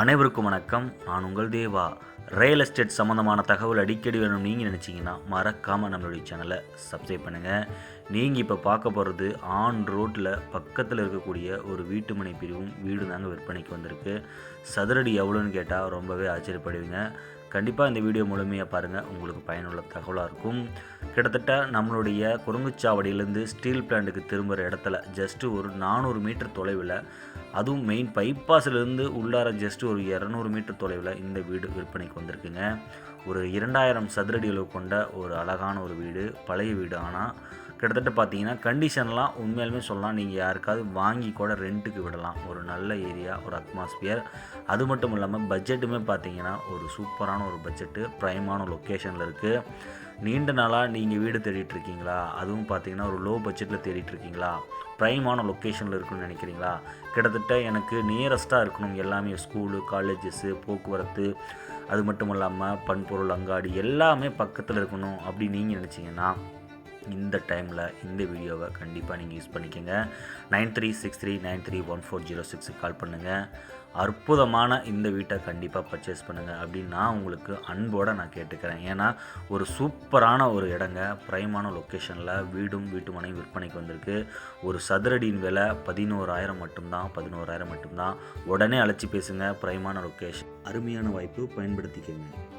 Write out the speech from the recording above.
அனைவருக்கும் வணக்கம். நான் உங்கள் தேவா. ரியல் எஸ்டேட் சம்மந்தமான தகவல் அடிக்கடி வேணும் நீங்கள் நினச்சிங்கன்னா மறக்காமல் நம்மளுடைய சேனலை சப்ஸ்கிரைப் பண்ணுங்கள் நீங்கள் இப்போ பார்க்க போகிறது ஆன் ரோட்டில் பக்கத்தில் இருக்கக்கூடிய ஒரு வீட்டு மனை பிரிவும் வீடு தாங்க விற்பனைக்கு வந்திருக்கு. சதுரடி எவ்வளோன்னு கேட்டால் ரொம்பவே ஆச்சரியப்படுவீங்க. கண்டிப்பாக இந்த வீடியோ முழுமையாக பாருங்கள் உங்களுக்கு பயனுள்ள தகவலாக இருக்கும். கிட்டத்தட்ட நம்மளுடைய குரங்குச்சாவடியிலேருந்து ஸ்டீல் பிளான்ட்டுக்கு திரும்புகிற இடத்துல ஜஸ்ட்டு ஒரு நானூறு மீட்டர் தொலைவில் அதுவும் மெயின் பைபாஸ்லேருந்து உள்ளார ஜஸ்ட் ஒரு இரநூறு மீட்டர் தொலைவில் இந்த வீடு விற்பனைக்கு வந்திருக்குங்க. ஒரு இரண்டாயிரம் சதுரடி அளவு கொண்ட ஒரு அழகான ஒரு வீடு பழைய வீடு. ஆனால் கிட்டத்தட்ட பார்த்தீங்கன்னா கண்டிஷன்லாம் உண்மையாலுமே சொல்லலாம். நீங்கள் யாருக்காவது வாங்கி கூட ரெண்ட்டுக்கு விடலாம். ஒரு நல்ல ஏரியா ஒரு அட்மாஸ்பியர் அது மட்டும் இல்லாமல் பட்ஜெட்டுமே பார்த்தீங்கன்னா ஒரு சூப்பரான ஒரு பட்ஜெட்டு ப்ரைமான லொக்கேஷனில் இருக்குது நீண்ட நாளாக நீங்கள் வீடு தேடிட்டு இருக்கீங்களா? அதுவும் பார்த்தீங்கன்னா ஒரு லோ பட்ஜெட்டில் தேடிட்டு இருக்கீங்களா? ப்ரைமான லொக்கேஷனில் இருக்குன்னு நினைக்கிறீங்களா? கிட்டத்தட்ட எனக்கு நியரஸ்ட்டாக இருக்கணும். எல்லாமே ஸ்கூலு காலேஜஸ்ஸு போக்குவரத்து அது மட்டும் இல்லாமல் பண்பொருள் அங்காடி எல்லாமே பக்கத்தில் இருக்கணும் அப்படின்னு நீங்கள் நினச்சிங்கன்னா இந்த டைமில் இந்த வீடியோவை கண்டிப்பாக நீங்கள் யூஸ் பண்ணிக்கோங்க. Nine three six three nine three one four zero சிக்ஸுக்கு கால் பண்ணுங்கள் அற்புதமான இந்த வீட்டை கண்டிப்பாக பர்ச்சேஸ் பண்ணுங்கள் அப்படின்னு நான் உங்களுக்கு அன்போடு நான் கேட்டுக்கிறேன். ஏன்னா ஒரு சூப்பரான ஒரு இடங்க ப்ரைமான லொக்கேஷனில் வீடும் வீட்டு மனையும் விற்பனைக்கு வந்திருக்கு. ஒரு சதுரடியின் விலை பதினோராயிரம் மட்டும்தான் பதினோராயிரம் மட்டும்தான். உடனே அழைச்சி பேசுங்க ப்ரைமான லொக்கேஷன். அருமையான வாய்ப்பு பயன்படுத்திக்கோங்க.